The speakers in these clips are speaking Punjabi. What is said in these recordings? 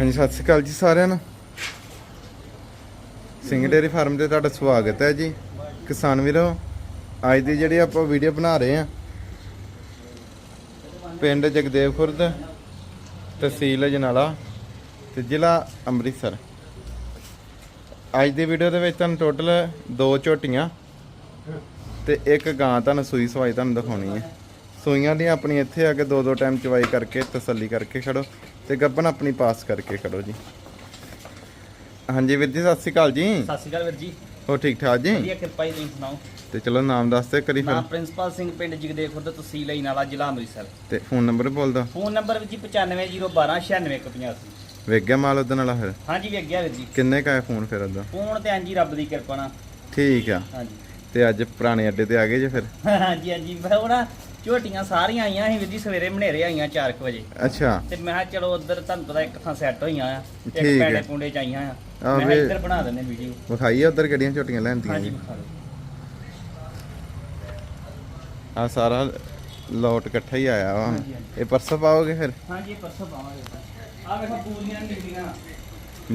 ਹਾਂਜੀ, ਸਤਿ ਸ਼੍ਰੀ ਅਕਾਲ ਜੀ ਸਾਰਿਆਂ ਨੂੰ। ਸਿੰਘ ਡੇਰੀ ਫਾਰਮ ਤੇ ਤੁਹਾਡਾ ਸਵਾਗਤ ਹੈ ਜੀ। ਕਿਸਾਨ ਵੀਰੋ, ਅੱਜ ਦੀ ਜਿਹੜੀ ਆਪਾਂ ਵੀਡੀਓ ਬਣਾ ਰਹੇ ਆ ਪਿੰਡ ਜਗਦੇਵ ਖੁਰਦ, ਤਹਿਸੀਲ ਅਜਨਾਲਾ ਤੇ ਜ਼ਿਲ੍ਹਾ ਅੰਮ੍ਰਿਤਸਰ। ਅੱਜ ਦੀ ਵੀਡੀਓ ਦੇ ਵਿੱਚ ਤੁਹਾਨੂੰ ਟੋਟਲ ਦੋ ਝੋਟੀਆਂ ਤੇ ਇੱਕ ਗਾਂ ਤੁਹਾਨੂੰ ਸੂਈ ਸਵਾਈ ਤੁਹਾਨੂੰ ਦਿਖਾਉਣੀ ਹੈ। ਸੂਈਆਂ ਦੀਆਂ ਆਪਣੀ ਇੱਥੇ ਆ ਕੇ ਦੋ ਦੋ ਟਾਈਮ ਚਵਾਈ ਕਰਕੇ ਤਸੱਲੀ ਕਰਕੇ ਖੜੋ। ਤੇ ਗੱਬਨ ਆਪਣੀ ਪਾਸ ਕਰਕੇ ਖੜੋ ਜੀ। ਹਾਂਜੀ ਵੀਰ ਜੀ ਸਤਿ ਸ਼੍ਰੀ ਅਕਾਲ ਜੀ। ਸਤਿ ਸ਼੍ਰੀ ਅਕਾਲ ਵੀਰ ਜੀ। ਹੋ ਠੀਕ ਠਾਕ ਜੀ? ਵਧੀਆ ਕਿਰਪਾ ਜੀ ਤੁਸੀਂ ਸੁਣਾਓ? ਤੇ ਚਲੋ ਨਾਮ ਦੱਸਦੇ ਕਰੀ ਫਿਰ। ਨਾਮ ਪ੍ਰਿੰਸੀਪਲ ਸਿੰਘ ਪਿੰਡ ਜਗਦੇਵ ਖੁਰਦ ਤਹਿਸੀਲ ਇਨਾਲਾ ਜ਼ਿਲ੍ਹਾ ਅੰਮ੍ਰਿਤਸਰ। ਤੇ ਫੋਨ ਨੰਬਰ ਬੋਲ ਦੋ ਫੋਨ ਨੰਬਰ ਵੀਰ ਜੀ 9501296185 ਵੇਖ ਗਿਆ ਮਾਲ ਉਹਦੇ ਨਾਲ ਫਿਰ ਹਾਂਜੀ ਵੇਖ ਗਿਆ ਵੀਰ ਜੀ। ਕਿੰਨੇ ਕਾ ਫੋਨ ਫਿਰ ਉਹਦਾ? ਫੋਨ ਤੇ ਹਾਂਜੀ ਰੱਬ ਦੀ ਕਿਰਪਾ ਨਾਲ। ਠੀਕ ਆ। ਹਾਂਜੀ। ਤੇ ਅੱਜ ਪੁਰਾਣੇ ਅੱਡੇ ਤੇ ਆ ਗਏ ਜੇ ਫਿਰ। ਹਾਂਜੀ ਹਾਂਜੀ। ਮੈਂ ਉਹ ਨਾ ਝੋਟੀਆਂ ਸਾਰੀਆਂ ਆਈਆਂ ਸੀ ਵੀਰ ਜੀ ਸਵੇਰੇ ਮਨੇਰੇ ਆਈਆਂ 4 ਵਜੇ। ਅੱਛਾ। ਤੇ ਮੈਂ ਕਿਹਾ ਚਲੋ ਉਧਰ ਤੁਹਾਨੂੰ ਪਤਾ ਇੱਕ ਥਾਂ ਸੈੱਟ ਹੋਈਆਂ ਆ ਇੱਕ ਠੀਕ ਹੈ। ਪੁੰਡੇ ਚ ਆਈਆਂ ਆ। ਮੈਂ ਕਿਹਾ ਵੇ- ਇੱਧਰ ਬਣਾ ਦਿੰਦੇ ਵੀਡੀਓ ਵਿਖਾਈਏ ਉਧਰ ਕਿਹੜੀਆਂ ਝੋਟੀਆਂ ਲੈਣਦੀਆਂ ਹਾਂਜੀ ਵਿਖਾ ਦਿਓ। ਆ ਸਾਰਾ ਲੋਟ ਇਕੱਠਾ ਹੀ ਆਇਆ ਵਾ। ਹਾਂਜੀ, ਹਾਂਜੀ। ਇਹ ਪਰਸੋਂ ਪਾਓਗੇ ਫਿਰ? ਹਾਂਜੀ ਪਰਸੋਂ ਪਾਵਾਂਗੇ ਆ ਵੇਖੋ ਬੂਰੀਆਂ ਨੀਲੀਆਂ।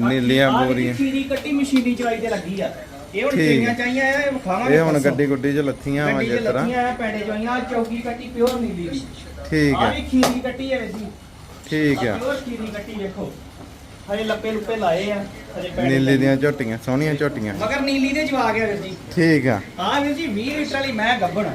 ਨੀਲੀਆਂ ਬੋਰੀਆਂ ਖੀਰੀ ਕੱਟੀ ਮਸ਼ੀਨੀ ਚਵਾਈ ਤੇ ਲੱਗੀ ਆ। ਇਹ ਹੁਣ ਠੀਕ। ਕਿੰਨੀਆਂ ਚਾਹੀਆਂ ਆ ਇਹ ਵਿਖਾਵਾਂਗੇ ਇਹ ਹੁਣ ਪਰਸੋਂ। ਗੱਡੀ ਗੁੱਡੀ ਚ ਲੱਥੀਆਂ ਵਾ ਗੱਡੀ ਜਿਸ ਚ ਤਰ੍ਹਾਂ। ਲੱਥੀਆਂ ਆ ਪੈਂਡੇ ਚੋਈਆਂ ਆਹ ਚੌਕੀ ਕੱਟੀ ਪਿਓਰ ਨੀਲੀ। ਦੀ ਠੀਕ ਆ ਹੈ ਖੀਰੀ ਕੱਟੀ ਹੈ ਜੀ ਠੀਕ ਆ ਪਿਓਰ ਖੀਰੀ ਕੱਟੀ ਵੇਖੋ। ਹਜੇ ਲੱਪੇ ਲੁੱਪੇ ਲਾਏ ਆ ਹਜੇ ਪੈਂਡੇ ਨੀਲੀ ਦੀਆਂ ਝੋਟੀਆਂ ਸੋਹਣੀਆਂ ਝੋਟੀਆਂ। ਮਗਰ ਨੀਲੀ ਦੇ ਜਵਾ ਗਿਆ ਵੀਰ ਜੀ। ਠੀਕ ਆ ਹਾਂ ਵੀਰ ਜੀ 20 ਲੀਟਰ ਵਾਲੀ ਮੈਂ ਗੱਬਣ।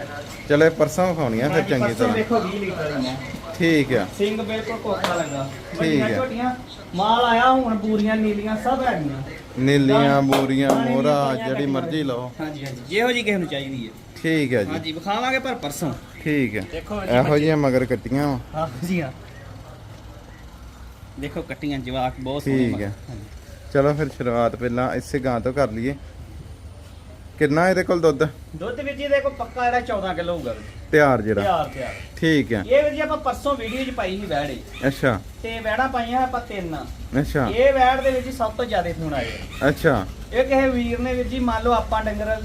ਚਲੋ ਇਹ ਪਰਸੋਂ ਵਿਖਾਉਣੀਆਂ ਫਿਰ ਹਾਂਜੀ, ਚੰਗੀ ਪਰਸੋਂ ਤਰ੍ਹਾਂ। ਦੇਖੋ 20 ਲੀਟਰ ਵਾਲੀ ਮੈਂ। ਠੀਕ ਆ ਸਿੰਘ ਬਿਲਕੁਲ ਕੋਕਾ ਲੱਗਾ। ਠੀਕ ਵੱਡੀਆਂ ਹੈ। ਝੋਟੀਆਂ। ਮਾਲ ਆਇਆ ਹੁਣ ਬੂਰੀਆਂ ਨੀਲੀਆਂ ਸਭ ਹੈਗੀਆਂ। ਨੀਲੀਆਂ ਬੋਰੀਆਂ ਨੀਲੀਆਂ ਜਿਹੜੀ ਮਰਜ਼ੀ ਲਓ। ਹਾਂਜੀ ਹਾਂਜੀ। ਜਿਹੋ ਜੀ ਕਿਸੇ ਨੂੰ ਚਾਹੀਦੀ ਹੈ। ਠੀਕ ਹੈ ਜੀ। ਹਾਂਜੀ ਵਿਖਾਵਾਂਗੇ ਪਰ ਪਰਸੋਂ। ਠੀਕ ਹੈ। ਦੇਖੋ ਇਹੋ ਜਿਹੀਆਂ ਮਗਰ ਕੱਟੀਆਂ ਵਾ। ਹਾਂ ਜੀ ਹਾਂ। ਦੇਖੋ ਕੱਟੀਆਂ ਜਵਾਕ ਬਹੁਤ ਸੋਹਣੇ ਠੀਕ। ਹੈ। ਚਲੋ ਫਿਰ ਸ਼ੁਰੂਆਤ ਪਹਿਲਾਂ ਇਸੇ ਗਾਂ ਤੋਂ ਕਰ ਲਈਏ। ਕਿੰਨਾ ਇਹਦੇ ਕੋਲ ਦੁੱਧ? ਦੁੱਧ ਵਿੱਚ ਇਹਦੇ ਕੋਲ ਪੱਕਾ ਜਿਹੜਾ 14 ਕਿਲੋ ਹੋਊਗਾ। ਤਿਆਰ ਜਿਹੜਾ? ਤਿਆਰ ਤਿਆਰ। ਠੀਕ ਹੈ। ਇਹ ਜੀ ਆਪਾਂ ਪਰਸੋਂ ਵੀਡੀਓ 'ਚ ਪਾਈ ਸੀ ਵੈੜ। ਇਹ। ਅੱਛਾ। ਤੇ ਵੈੜਾਂ ਪਾਈਆਂ ਆਪਾਂ ਤਿੰਨ। ਅੱਛਾ। ਇਹ ਵੈੜ ਦੇ ਵਿੱਚ ਸਭ ਤੋਂ ਜ਼ਿਆਦਾ ਫੋਨ ਆਏ ਆ। ਅੱਛਾ। ਇਹ ਕਿਸੇ ਵੀਰ ਨੇ ਵੀਰ ਜੀ ਮੰਨ ਲਓ ਆਪਾਂ ਡੰਗਰ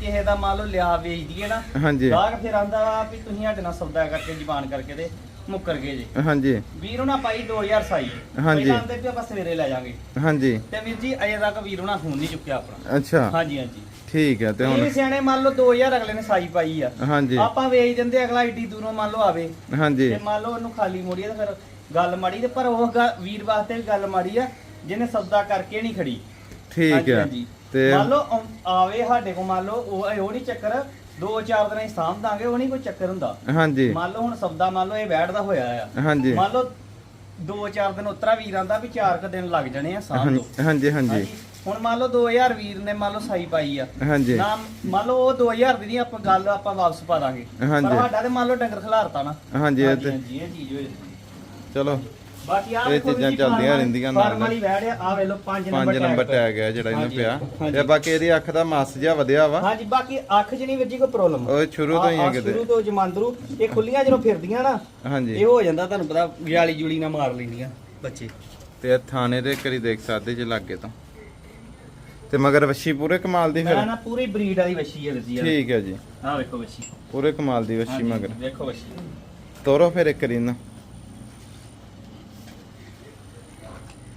ਕਿਸੇ ਦਾ ਮੰਨ ਲਓ ਲਿਆ ਵੇਚ ਦਈਏ ਨਾ ਹਾਂਜੀ। ਗਾਹਕ ਫਿਰ ਆਂਦਾ ਵਾ ਵੀ ਤੁਸੀਂ ਸਾਡੇ ਨਾਲ ਸੌਦਾ ਕਰਕੇ ਜ਼ਬਾਨ ਕਰਕੇ ਤੇ ਮੁੱਕਰ ਗਏ ਜੀ। ਹਾਂਜੀ। ਵੀਰ ਉਹਨਾਂ ਪਾਈ 2027 ਹਾਂਜੀ। ਪਹਿਲਾਂ ਆਂਦੇ ਵੀ ਆਪਾਂ ਸਵੇਰੇ ਲੈ ਜਾਾਂਗੇ। ਹਾਂਜੀ। ਤੇ ਵੀਰ ਜੀ ਅਜੇ ਤੱਕ ਵੀਰ ਉਹਨਾਂ ਫੋਨ ਨਹੀਂ ਚੁੱਕਿਆ ਆਪਣਾ। ਅੱਛਾ। ਹਾਂਜੀ ਹਾਂਜੀ। ਠੀਕ ਹੈ ਤੇ ਇਹ ਹੁਣ ਵੀ ਸਿਆਣੇ ਮੰਨ ਲਓ 2000 ਅਗਲੇ ਨੇ ਸਾਈ ਪਾਈ ਆ। ਹਾਂਜੀ। ਆਪਾਂ ਵੇਚ ਦਿੰਦੇ ਅਗਲਾ ਏਡੀ ਦੂਰੋਂ ਮੰਨ ਲਓ ਆਵੇ। ਹਾਂਜੀ। ਤੇ ਮੰਨ ਲਓ ਉਹਨੂੰ ਖਾਲੀ ਮੋੜੀਏ ਤਾਂ ਫਿਰ ਗੱਲ ਮਾੜੀ ਤੇ ਪਰ ਉਹ ਵੀਰ ਵਾਸਤੇ ਵੀ ਗੱਲ ਮਾੜੀ ਆ ਜਿਹਨੇ ਸੌਦਾ ਕਰਕੇ ਨਹੀਂ ਖੜੀ। ਠੀਕ ਹੈ। ਤੇ ਮੰਨ ਲਓ ਆਵੇ ਸਾਡੇ ਕੋਲ ਮੰਨ ਲਓ ਉਹ ਉਹ ਨਹੀਂ ਚੱਕਰ ਦੋ ਚਾਰ ਦਿਨਾਂ ਹੀ ਸਾਂਭ ਦਾਂਗੇ ਉਹ ਨਹੀਂ ਕੋਈ ਚੱਕਰ ਹੁੰਦਾ। ਹਾਂਜੀ। ਮੰਨ ਲਓ ਹੁਣ ਸੌਦਾ ਮੰਨ ਲਓ ਇਹ ਬੈਠਦਾ ਹੋਇਆ ਆ। ਹਾਂਜੀ। ਮੰਨ ਲਓ ਦੋ ਚਾਰ ਦਿਨ ਉਤਰਾ ਵੀਰ ਆਂਦਾ ਵੀ ਚਾਰ ਕ ਦਿਨ ਲੱਗ ਜਾਣੇ ਆ ਸਾਂਭ ਹਾਂਜੀ ਹਾਂਜੀ। ਹਾਂਜੀ। ਹੁਣ ਮੰਨ ਲਓ 2000 ਵੀਰ ਨੇ ਮੰਨ ਲਓ ਸਾਈ ਪਾਈ ਆ। ਹਾਂਜੀ। ਨਾ ਮੰਨ ਲਓ ਉਹ 2000 ਦੀ ਨਹੀਂ ਆਪਾਂ ਗੱਲ ਆਪਾਂ ਵਾਪਸ ਪਾ ਦਾਂਗੇ। ਹਾਂਜੀ। ਪਰ ਸਾਡਾ ਤੇ ਮੰਨ ਲਓ ਡੰਗਰ ਖਿਲਾਰਤਾ ਨਾ। ਹਾਂਜੀ ਇਹ ਹਾਂਜੀ ਤੇ ਹਾਂਜੀ ਇਹ ਚੀਜ਼ ਹੋਈ। ਚਲੋ। ਬਾਕੀ ਆ ਇਹ ਚੀਜ਼ਾਂ ਚੱਲਦੀਆਂ ਰਹਿੰਦੀਆਂ ਨਾਲ। ਵਾਲੀ ਵੈੜ ਆ ਆ ਵੇ ਲੋ 5 ਨੰਬਰ 5 ਨੰਬਰ ਟੈਗ ਹੈ ਜਿਹੜਾ ਇਹਨੂੰ ਹਾਂਜੀ, ਪਿਆ। ਹਾਂਜੀ। ਤੇ ਬਾਕੀ ਇਹਦੀ ਅੱਖ ਦਾ ਮਾਸ ਜਿਹਾ ਵਧਿਆ ਵਾ। ਹਾਂਜੀ ਬਾਕੀ ਅੱਖ 'ਚ ਨਹੀਂ ਵੀਰ ਜੀ ਕੋਈ ਪ੍ਰੋਬਲਮ ਉਹ ਸ਼ੁਰੂ ਤੋਂ ਹੀ ਹੈ ਕਿਤੇ। ਸ਼ੁਰੂ ਤੋਂ ਜਮਾਂਦਰੂ ਇਹ ਖੁੱਲੀਆਂ ਜਦੋਂ ਫਿਰਦੀਆਂ ਨਾ ਹਾਂਜੀ। ਇਹ ਹੋ ਜਾਂਦਾ ਤੁਹਾਨੂੰ ਪਤਾ ਗਿਆਲੀ ਜੂਲੀ ਨਾ ਮਾਰ ਲੈਂਦੀਆਂ ਬੱਚੇ। ਤੇ ਇਹ ਥਾਣੇ ਦੇ ਕਰੀ ਦੇਖ ਸਕਦੇ ਜੇ ਲੱਗੇ ਤਾਂ। ਤੇ ਮਗਰ ਵੱਛੀ ਪੂਰੇ ਕਮਾਲ ਦੀ ਮੈਂ ਫਿਰ ਨਾ ਪੂਰੀ ਬਰੀਡ ਵਾਲੀ ਵੱਛੀ ਹੈ ਜੀ ਠੀਕ ਹੈ ਜੀ। ਆਹ ਵੇਖੋ ਵੱਛੀ। ਪੂਰੇ ਕਮਾਲ ਦੀ ਵੱਛੀ ਹਾਂਜੀ, ਮਗਰ। ਵੇਖੋ ਵੱਛੀ। ਤੋਰੋ ਫਿਰ ਇੱਕ ਰੀ ਨਾ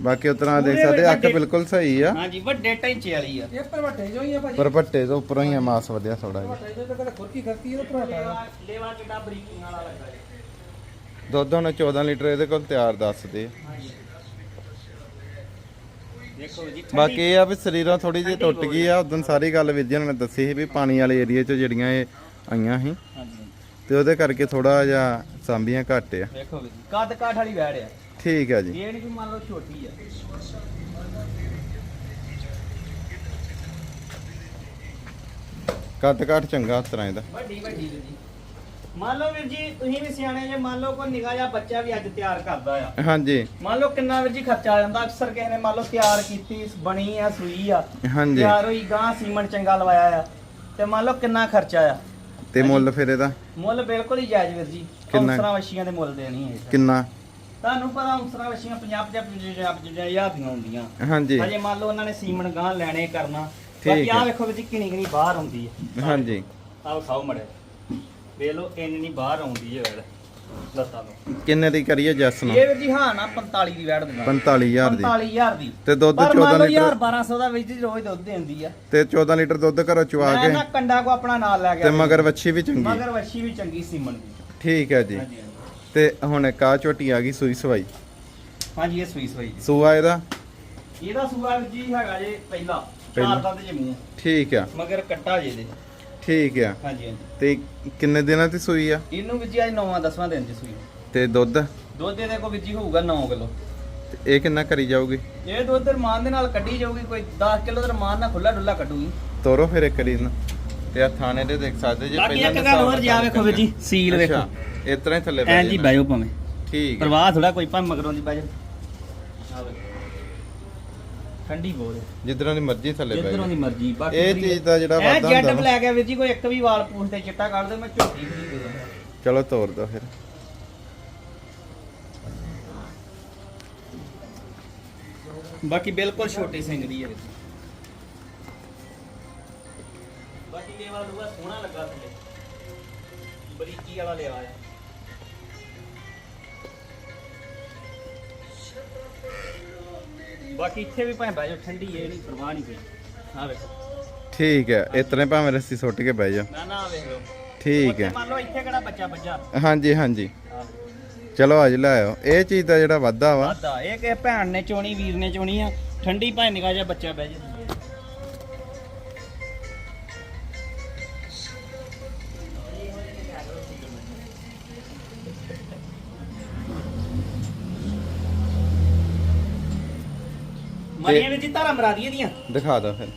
ਬਾਕੀ ਉਤਰਾ ਦੇਖ ਸਕਦੇ ਅੱਖ ਬਿਲਕੁਲ ਸਹੀ ਆ। ਹਾਂਜੀ ਵੱਡੇ ਟੈਂਚੇ ਵਾਲੀ ਆ। ਇਹ ਪਰਵਟੇ ਜੋ ਹੀ ਆ ਭਾਜੀ। ਪਰ ਪੱਟੇ ਤੋਂ ਉੱਪਰੋਂ ਹੀ ਆ ਮਾਸ ਵਧਿਆ ਥੋੜਾ ਜਿਹਾ। ਪਰਵਟੇ ਜੋ ਤਾਂ ਖੁਰਕੀ ਖਰਤੀ ਇਹ ਪਰਵਟਾ ਲੇਵਾ ਕਿੱਡਾ ਬਰੀਕਿੰਗ ਵਾਲਾ ਲੱਗਾ ਦੁੱਧ ਹੁਣ 14 ਲੀਟਰ ਇਹਦੇ ਕੋਲ ਤਿਆਰ ਦੱਸਦੇ ਆ। ਦੇਖੋ ਜੀ ਠੰਡੀ- ਬਾਕੀ ਇਹ ਆ ਵੀ ਸਰੀਰੋਂ ਥੋੜੀ ਜਿਹੀ ਟੁੱਟ ਗਈ ਆ। ਉਦੋਂ ਸਾਰੀ ਗੱਲ ਜੀ ਨੇ ਦੱਸੀ ਸੀ ਵੀ ਪਾਣੀ ਵਾਲੇ ਏਰੀਆ 'ਚ ਜਿਹੜੀਆਂ ਇਹ ਆਈਆਂ ਸੀ। ਤੇ ਉਹਦੇ ਕਰਕੇ ਥੋੜਾ ਜਿਹਾ ਸਾਂਭੀਆਂ ਘੱਟ ਆ। ਵੇਖੋ ਵੀਰ ਜੀ ਕੱਦ ਕਾਠ ਵਾਲੀ ਵੈੜ ਆ। ਠੀਕ ਆ ਜੀ। ਇਹ ਨਹੀਂ ਕਿ ਮੰਨ ਲਓ ਛੋਟੀ ਆ। ਕੱਦ ਘੱਟ ਚੰਗਾ ਤਰ੍ਹਾਂ ਇਹਦਾ। ਵੱਡੀ ਵੱਡੀ ਜੀ ਮੰਨ ਲਓ ਵੀਰ ਜੀ ਤੁਸੀਂ ਵੀ ਸਿਆਣੇ ਜੇ ਮੰਨ ਲਓ ਕੋਈ ਨਿਗਾਹ ਜਿਹਾ ਬੱਚਾ ਵੀ ਅੱਜ ਤਿਆਰ ਕਰਦਾ ਆ। ਹਾਂਜੀ। ਮੰਨ ਲਓ ਕਿੰਨਾ ਵੀਰ ਜੀ ਖਰਚਾ ਆ ਜਾਂਦਾ। ਅਕਸਰ ਕਿਸੇ ਨੇ ਮੰਨ ਲਓ ਤਿਆਰ ਕੀਤੀ ਬਣੀ ਆ ਸੂਈ ਆ। ਹਾਂਜੀ। ਤਿਆਰ ਹੋਈ ਗਾਂ ਸੀਮਨ ਚੰਗਾ ਲਵਾਇਆ ਆ। ਤੇ ਮੰਨ ਲਓ ਕਿੰਨਾ ਖਰਚਾ ਆ। ਤੇ ਮੁੱਲ ਫਿਰ ਇਹਦਾ? ਮੁੱਲ ਬਿਲਕੁਲ ਹੀ ਜਾਇਜ਼ ਵੀਰ ਜੀ। ਕਿੰਨਾ? ਕੌਂਸਰਾਂ ਵੱਛੀਆਂ ਦੇ ਮੁੱਲ ਦੇਣੀ ਹੈ ਕਿੰਨਾ? ਤੁਹਾਨੂੰ ਪਤਾ ਕੌਂਸਰਾਂ ਵੱਛੀਆਂ 50 50 50 ਹਜ਼ਾਰ ਦੀਆਂ ਹੁੰਦੀਆਂ। ਹਾਂਜੀ। ਹਜੇ ਮੰਨ ਲਓ ਉਹਨਾਂ ਨੇ ਸੀਮਨ ਗਾਂ ਲੈਣੇ ਕਰਨਾ। ਬਾਕੀ ਆ। ਵੇਖੋ ਵੀਰ ਜੀ ਕਿਣੀ ਕਿਣੀ ਬਾਹਰ ਆਉਂਦੀ ਹੈ ਹਾਂਜੀ। ਆਹ ਖਾਓ ਮੜੇ ਵੇਖ ਲਓ ਇੰਨੀ ਬਾਹਰ ਆਉਂਦੀ ਹੈ ਵੇੜ ਦੱਸਾਂ ਲਓ ਕਿੰਨੇ ਦੀ ਕਰੀਏ ਜੱਸ ਨੂੰ? ਇਹ ਵੀਰ ਜੀ ਹਾਂ ਨਾ 45 ਦੀ ਵੈਟ ਦਿੰਦਾ। 45000 ਦੀ। 45000 ਦੀ। ਤੇ ਦੁੱਧ ਪਰ 14 ਮੰਨ ਲਓ ਲੀਟਰ 1200 ਦਾ ਵਿੱਚ ਰੋਜ਼ ਦੁੱਧ ਦਿੰਦੀ ਆ। ਤੇ 14 ਲੀਟਰ ਦੁੱਧ ਘਰੋਂ ਮੈਂ ਕੇ ਨਾ ਕੰਡਾ ਕੋ ਆਪਣਾ ਨਾਲ ਲੈ ਤੇ ਗਿਆ ਮਗਰ ਵੱਛੀ ਵੀ ਚੰਗੀ। ਮਗਰ ਵੱਛੀ ਵੀ ਚੰਗੀ ਸੀਮਨ ਦੀ। ਠੀਕ ਹੈ ਜੀ। ਤੇ ਹੁਣ ਇੱਕ ਆਹ ਝੋਟੀ ਆ ਗਈ ਸੂਈ ਸਵਾਈ। ਹਾਂਜੀ ਇਹ ਸੂਈ ਸਵਾਈ ਜੀ। ਸੂਆ ਇਹਦਾ? ਇਹਦਾ ਸੂਆ ਜੀ ਹੈਗਾ ਜੇ ਪਹਿਲਾ। ਪਹਿਲਾ। ਚਾਰ ਦੰਦ ਜੇ ਮੂੰਹ ਠੀਕ ਆ। ਮਗਰ ਕੱਟਾ ਜੇ ਦੇ ਠੀਕ ਆ। ਹਾਂਜੀ ਹਾਂਜੀ। ਤੇ ਕਿੰਨੇ ਦਿਨਾਂ ਦੀ ਸੂਈ ਆ? ਇਹਨੂੰ ਵੀਰ ਜੀ ਅੱਜ ਨੌਵਾਂ ਦਸਵਾਂ ਦਿਨ ਚ ਸੂਈ। ਤੇ ਦੁੱਧ? ਦੁੱਧ ਇਹਦੇ ਕੋ ਵੀਰ ਜੀ ਹੋਊਗਾ 9 ਕਿਲੋ। ਤੇ ਇਹ ਕਿੰਨਾ ਕਰੀ ਜਾਊਗੀ? ਇਹ ਦੁੱਧ ਰਮਾਨ ਦੇ ਨਾਲ ਕੱਢੀ ਜਾਊਗੀ ਕੋਈ 10 ਕਿਲੋ ਦਾ ਰਮਾਨ ਨਾਲ ਖੁੱਲਾ ਡੁੱਲਾ ਕੱਢੂਗੀ। ਤੋਰੋ ਫਿਰ ਇੱਕ ਵਾਰੀ ਨਾ ਤੇ ਆ ਥਾਣੇ ਦੇ ਦੇਖ ਸਕਦੇ ਜੇ ਬਾਕੀ ਇੱਕ ਗੱਲ ਹੋਰ ਜਾ ਵੇਖੋ ਵੀਰ ਜੀ ਸੀਲ ਵੇਖੋ ਅੱਛਾ, ਇਸ ਤਰ੍ਹਾਂ ਹੀ ਥੱਲੇ ਐਂ ਜੀ। ਬਾਇਓ ਭਾਵੇਂ। ਠੀਕ ਹੈ ਪ੍ਰਵਾਹ ਥੋੜਾ ਕੋਈ ਭਾਵੇਂ ਮਗਰੋਂ ਦੀ ਬਾਜੋ ਠੰਡੀ ਬਹੁਤ ਹੈ। ਜਿੱਧਰੋਂ ਦੀ ਮਰਜ਼ੀ ਥੱਲੇ ਬਹਿ ਜਿੱਧਰੋਂ ਦੀ। ਮਰਜ਼ੀ ਬਾਕੀ ਇਹ ਚੀਜ਼ ਦਾ ਜਿਹੜਾ ਵਾਧਾ ਹੁੰਦਾ ਜੈਡ ਨਾ। ਬਲੈਕ ਹੈ ਵੀਰ ਜੀ ਕੋਈ ਇੱਕ ਵੀ ਵਾਲ ਪੂਛ ਤੇ ਚਿੱਟਾ ਕੱਢ ਦੇ ਮੈਂ ਝੋਟੀ ਖਰੀਦ ਦੇ ਦਾਂ ਚਲੋ ਤੋਰ ਦੋ ਫਿਰ। ਬਾਕੀ ਬਿਲਕੁਲ ਛੋਟੀ ਸਿੰਘ ਦੀ ਹੈ ਵੀਰ ਜੀ। ਬਾਕੀ ਇਹ ਵਾਲਾ ਲੂਆ ਸੋਹਣਾ ਲੱਗਾ ਥੱਲੇ। ਬਰੀਕੀ ਵਾਲਾ ਲਿਆ ਆ ਬਾਕੀ ਇੱਥੇ ਵੀ ਭਾਵੇਂ ਬਹਿ ਜਾਓ ਠੰਡੀ ਇਹ ਨਹੀਂ ਪਰਵਾਹ ਨਹੀਂ ਕੋਈ। ਆ ਵੇਖੋ। ਠੀਕ ਹੈ ਹੀ ਭਾਵੇਂ ਰੱਸੀ ਸੁੱਟ ਕੇ ਬਹਿ ਜਾ ਨਾ ਨਾ ਆਹ ਵੇਖ ਲਓ। ਠੀਕ ਹੈ। ਉੱਥੇ ਮੰਨ ਲਓ ਇੱਥੇ ਕਿਹੜਾ ਬੱਚਾ ਬੱਜਾ ਹਾਂਜੀ ਹਾਂਜੀ। ਚਲੋ ਅੱਜ ਲੈ ਆਓ ਇਹ ਚੀਜ਼ ਦਾ ਜਿਹੜਾ ਵਾਧਾ ਵਾ। ਵਾਦਾ ਇਹ ਕਿ ਭੈਣ ਨੇ ਚੋਣੀ ਵੀਰ ਨੇ ਚੋਣੀ ਆ। ਠੰਡੀ ਭਾਵੇਂ ਨਿਕਾ ਜਾ ਬੱਚਾ ਬਹਿ ਜੇ ਮਰੀਆਂ ਵਿੱਚ ਧਾਰਾ ਮਰਾਦੀਆਂ ਦੀਆਂ ਦਿਖਾ ਦਿਓ ਫਿਰ।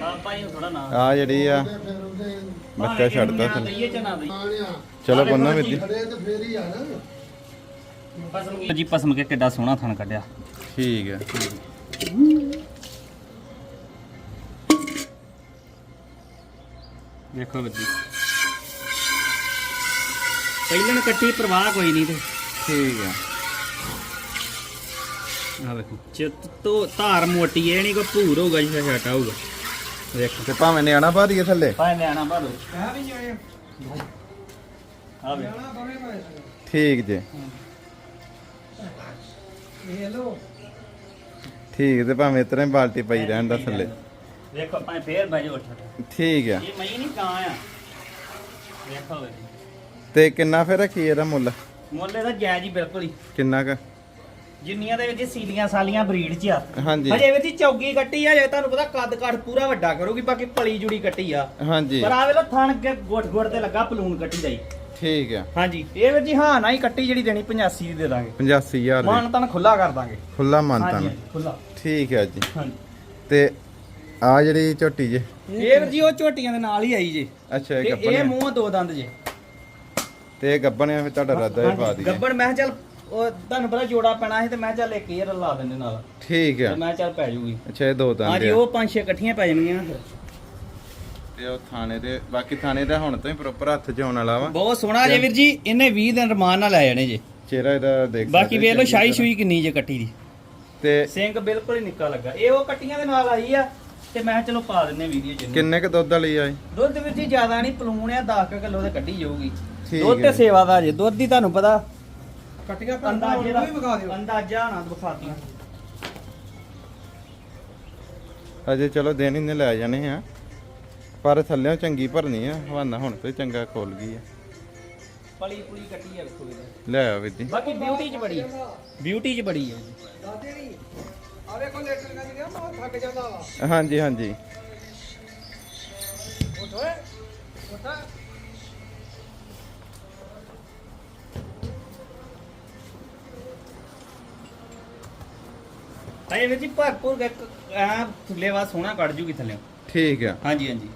ਬਾਪਾ ਜੀ ਥੋੜਾ ਨਾ ਆ ਜਿਹੜੀ ਆ ਬੱਚਾ ਛੱਡਦਾ ਦਈਏ ਚਲੋ ਬੰਨਾ ਫੇਰ ਨਾ। ਪਸਮ ਜੀ ਪਸਮ ਕੇ ਕਿੱਡਾ ਸੋਹਣਾ ਥਣ ਕੱਢਿਆ। ਠੀਕ ਹੈ ਦੇਖੋ ਬੱਜੀ ਪਹਿਲਾਂ ਕੱਟੀ ਪ੍ਰਵਾਹ ਕੋਈ ਨਹੀਂ ਤੇ। ਠੀਕ ਹੈ ਆ ਵੇਖੋ। ਚਿੱਤ ਤੋਂ ਧਾਰ ਮੋਟੀ ਇਹ ਨਹੀਂ ਕੋ ਭੂਰ ਹੋਊਗਾ ਜਿਹਾ ਛਟ ਆਊਗਾ ਵੇਖੋ ਤੇ ਭਾਵੇਂ ਨਿਆਣਾ ਪਾ ਦਈਏ ਥੱਲੇ। ਪਾਏ ਨਿਆਣਾ ਵੀ ਆਇਆ ਆ ਵੇ ਜਾਣਾ ਬਵੇਂ ਮੈਂ ਠੀਕ ਜੇ। ਇਹ ਲੋ ਠੀਕ ਤੇ ਭਾਵੇਂ ਇਸ ਤਰ੍ਹਾਂ ਹੀ ਬਾਲਟੀ ਪਈ ਰਹਿਣ ਦਾ ਥੱਲੇ। ਵੇਖੋ ਪਾਏ ਫੇਰ ਬਹਿ ਜਾ ਉੱਠ। ਠੀਕ ਹੈ ਇਹ ਮਈ ਨਹੀਂ ਕਾਂ ਆ ਵੇਖੋ ਵੇ। ਤੇ ਕਿੰਨਾ ਫਿਰ ਰੱਖੀ ਇਹਦਾ ਮੁੱਲ? ਮੁੱਲੇ ਦਾ ਜਾਇਜ਼ ਹੀ ਬਿਲਕੁਲ ਹੀ। ਕਿੰਨਾ ਕ? ਜਿੰਨੀਆਂ ਦੇ ਵਿੱਚ ਸੀਲੀਆਂ ਸਾਲੀਆਂ ਬਰੀਡ ਚ ਆ। ਹਾਂਜੀ। ਹਜੇ ਵਿੱਚ ਚੌਗੀ ਕੱਟੀ ਆ ਜੇ ਤੁਹਾਨੂੰ ਪਤਾ ਕੱਦ ਕੱਟ ਪੂਰਾ ਵੱਡਾ ਕਰੂਗੀ ਬਾਕੀ ਪਲੀ ਜੁੜੀ ਕੱਟੀ ਆ। ਹਾਂਜੀ। ਪਰ ਆ ਵੇਲੋ ਥਣ ਕੇ ਗੋਟ ਗੋਟ ਤੇ ਲੱਗਾ ਪਲੂਨ ਕੱਟੀ ਜਾਈ ਠੀਕ ਹੈ ਹਾਂਜੀ ਇਹ ਵੀਰ ਜੀ ਹਾਂ ਨਾ ਹੀ ਕੱਟੀ ਜਿਹੜੀ ਦੇਣੀ 85 ਦੀ ਦੇ ਦਾਂਗੇ। 85000 ਦੀ। ਮਾਨ ਤਨ ਖੁੱਲਾ ਕਰ ਦਾਂਗੇ। ਖੁੱਲਾ ਹਾਂਜੀ ਮੰਨਤਾਨ ਖੁੱਲਾ ਠੀਕ ਹੈ ਜੀ। ਹਾਂਜੀ। ਤੇ ਆ ਜਿਹੜੀ ਝੋਟੀ ਜੇ? ਇਹ ਵੀਰ ਜੀ ਉਹ ਝੋਟੀਆਂ ਦੇ ਨਾਲ ਹੀ ਆਈ ਜੇ। ਅੱਛਾ ਇਹ ਮੂੰਹ ਦੋ ਦੰਦ ਜੇ। ਤੇ ਇਹ ਗੱਬਣ ਆ ਫਿਰ ਤੁਹਾਡਾ ਰਾਦਾ ਇਹ ਪਾ ਦਈਏ। ਗੱਬੜ ਮੈਂ ਕਿਹਾ ਚੱਲ ਉਹ ਤੁਹਾਨੂੰ ਪਤਾ ਜੋੜਾ ਪੈਣਾ ਸੀ ਤੇ ਮੈਂ ਕਿਹਾ ਚੱਲ ਇੱਕ ਏਅਰ ਲਾ ਦਿੰਦੇ ਨਾਲ। ਠੀਕ ਤੇ ਹੈ ਮੈਂ ਕਿਹਾ ਚੱਲ ਪੈ ਜੂਗੀ। ਅੱਛਾ ਇਹ ਦੋ ਦੰਦ ਹਾਂਜੀ ਆ। ਉਹ ਪੰਜ ਛੇ ਇਕੱਠੀਆਂ ਪੈ ਜਾਣਗੀਆਂ ਫਿਰ। ਤੇ ਉਹ ਥਾਣੇ ਦੇ ਬਾਕੀ ਥਾਣੇ ਦਾ ਹੁਣ ਤੋਂ ਹੀ ਪ੍ਰੋਪਰ ਹੱਥ 'ਚ ਆਉਣ ਵਾਲਾ ਵਾ। ਬਹੁਤ ਸੋਹਣਾ ਜੇ ਵੀਰ ਜੀ ਇਹਨੇ 20 ਦਿਨ ਰਮਾਨ ਨਾਲ ਲੈ ਜਾਣੇ ਜੇ। ਚਿਹਰਾ ਇਹਦਾ ਦੇਖ ਬਾਕੀ ਸਕਦੇ ਵੇਖ ਲਓ ਸ਼ਾਹੀ। ਸ਼ੂਈ ਕਿੰਨੀ ਜੇ ਕੱਟੀ ਦੀ। ਤੇ ਸਿੰਗ ਬਿਲਕੁਲ ਹੀ ਨਿੱਕਾ ਲੱਗਾ। ਇਹ ਉਹ ਕੱਟੀਆਂ ਦੇ ਨਾਲ ਆਈ ਆ ਤੇ ਮੈਂ ਕਿਹਾ ਚਲੋ ਪਾ ਦਿੰਨੇ ਵੀਡੀਓ ਚ ਇਹਨੂੰ। ਕਿੰਨੇ ਕ ਦੁੱਧ ਵਾਲੀ ਆਏ ਦੁੱਧ ਵਿੱਚ ਹੀ ਜ਼ਿਆਦਾ ਨਹੀਂ ਪਲੂਣ ਆ 10 ਕਿਲੋ ਤੇ ਕੱਢੀ ਜਾਊਗੀ। ਠੀਕ ਦੁੱਧ ਤੇ। ਸੇਵਾ ਦਾ ਜੇ ਦੁੱਧ ਦੀ ਤੁਹਾਨੂੰ ਪਤਾ ਕਟੀਆਂ ਅੰਦਾਜ਼ੇ ਦਾ ਵੀ ਵਿਖਾ ਦਿਓ। ਅੰਦਾਜ਼ਾ ਨਾ ਵਿਖਾਤੀਆਂ। ਅਜੇ ਚਲੋ ਦਿਨ ਹੀ ਨੇ ਲੈ ਜਾਣੇ ਆ। ਪਰ ਥੱਲਿਓਂ ਚੰਗੀ ਭਰਨੀ ਆ ਹਵਾਨਾ ਹੁਣ ਤੋਂ ਹੀ ਚੰਗਾ ਖੋਲ ਗਈ ਆ। ਪਲੀ ਪੁਲੀ ਕੱਟੀ ਆ ਵੇਖੋ ਇਹਦੀ। ਲੈ ਆਓ ਵੀਰ ਜੀ ਬਾਕੀ ਬਿਊਟੀ ਚ ਬੜੀ ਬਿਊਟੀ ਚ ਬੜੀ ਹੈ ਦਾਦੇ ਨਹੀਂ ਆ ਵੇਖੋ ਲੈਟਰ ਕਰ ਗਿਆ ਬਹੁਤ ਥੱਕ ਜਾਂਦਾ ਵਾ। ਹਾਂਜੀ ਹਾਂਜੀ। ਉੱਠ ਓਏ ਉੱਠ। ਅਜੇ ਵੀਰ ਜੀ ਭਰਪੂਰ ਇੱਕ ਆ ਥੱਲੇਵਾ ਸੋਹਣਾ ਕੱਢ ਜੂਗੀ ਥੱਲੇ। ਠੀਕ ਆ। ਹਾਂਜੀ ਹਾਂਜੀ।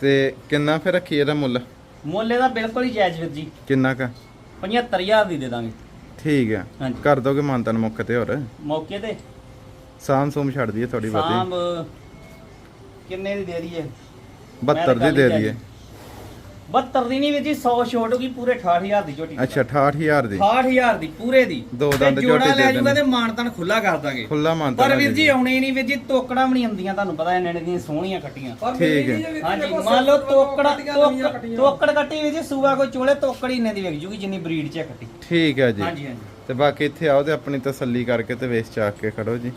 ਤੇ ਕਿੰਨਾ ਫਿਰ ਰੱਖੀ ਇਹਦਾ ਮੁੱਲ? ਮੁੱਲੇ ਦਾ ਬਿਲਕੁਲ ਹੀ ਜਾਇਜ਼ ਵੀਰ ਜੀ। ਕਿੰਨਾ ਕ? 75000 ਦੀ ਦੇ ਦਾਂਗੇ। ਠੀਕ ਆ। ਹਾਂਜੀ। ਕਰ ਦੋਗੇ ਮਾਨਤਨ ਮੁੱਕ ਤੇ ਹੋਰ? ਮੌਕੇ ਤੇ। ਸਾਮ ਸੂਮ ਛੱਡ ਦਈਏ ਥੋੜੀ ਸਾਂਭ ਬਹੁਤੀ ਕਿੰਨੇ ਦੀ ਦੇ ਦਈਏ? 72 ਦੀ ਦੇ ਦਈਏ। 72 ਦੀ ਨਹੀਂ ਵੀਰ ਜੀ 100 ਛੋਟ ਹੋ ਗਈ ਪੂਰੇ 68000 ਦੀ ਝੋਟੀ। ਅੱਛਾ 68000 ਦੀ। 68000 ਦੀ ਪੂਰੇ ਦੀ। ਦੋ ਦੰਦ ਜੋੜਾ ਝੋਟੀ ਲੈ ਦੇ ਜੂਗਾ ਦੇਣੇ। ਤੇ ਮਾਨਤਨ ਖੁੱਲਾ ਕਰ ਦਾਂਗੇ। ਖੁੱਲਾ ਮੰਨਤਾ ਪਰ ਵੀਰ ਜੀ ਆਉਣੇ ਨਹੀਂ ਵੀਰ ਜੀ ਤੋਕੜਾ ਵੀ ਨਹੀਂ ਆਉਂਦੀਆਂ ਤੁਹਾਨੂੰ ਪਤਾ ਇਹਨਾਂ ਦੀਆਂ ਸੋਹਣੀਆਂ ਕੱਟੀਆਂ। ਪਰ ਠੀਕ ਹੈ। ਜੀ ਵੀਰ ਜੀ ਹਾਂਜੀ ਮੰਨ ਲਓ ਤੋਕੜਾ। ਤੋਕੜ ਕੱਟੀ ਵੀਰ ਜੀ ਸੂਆ ਕੋਈ ਚੋਲੇ ਤੋਕੜ ਹੀ ਇੰਨੇ ਦੀ ਵਿਕ ਜੂਗੀ ਜਿੰਨੀ ਬਰੀਡ ਚ ਆ ਕੱਟੀ। ਠੀਕ ਹੈ ਜੀ। ਹਾਂਜੀ ਹਾਂਜੀ। ਤੇ ਬਾਕੀ ਇੱਥੇ ਆਓ ਤੇ ਆਪਣੀ ਤਸੱਲੀ ਕਰਕੇ ਤੇ ਵੇਚ ਚਾਕ ਕੇ ਖੜੋ ਜੀ।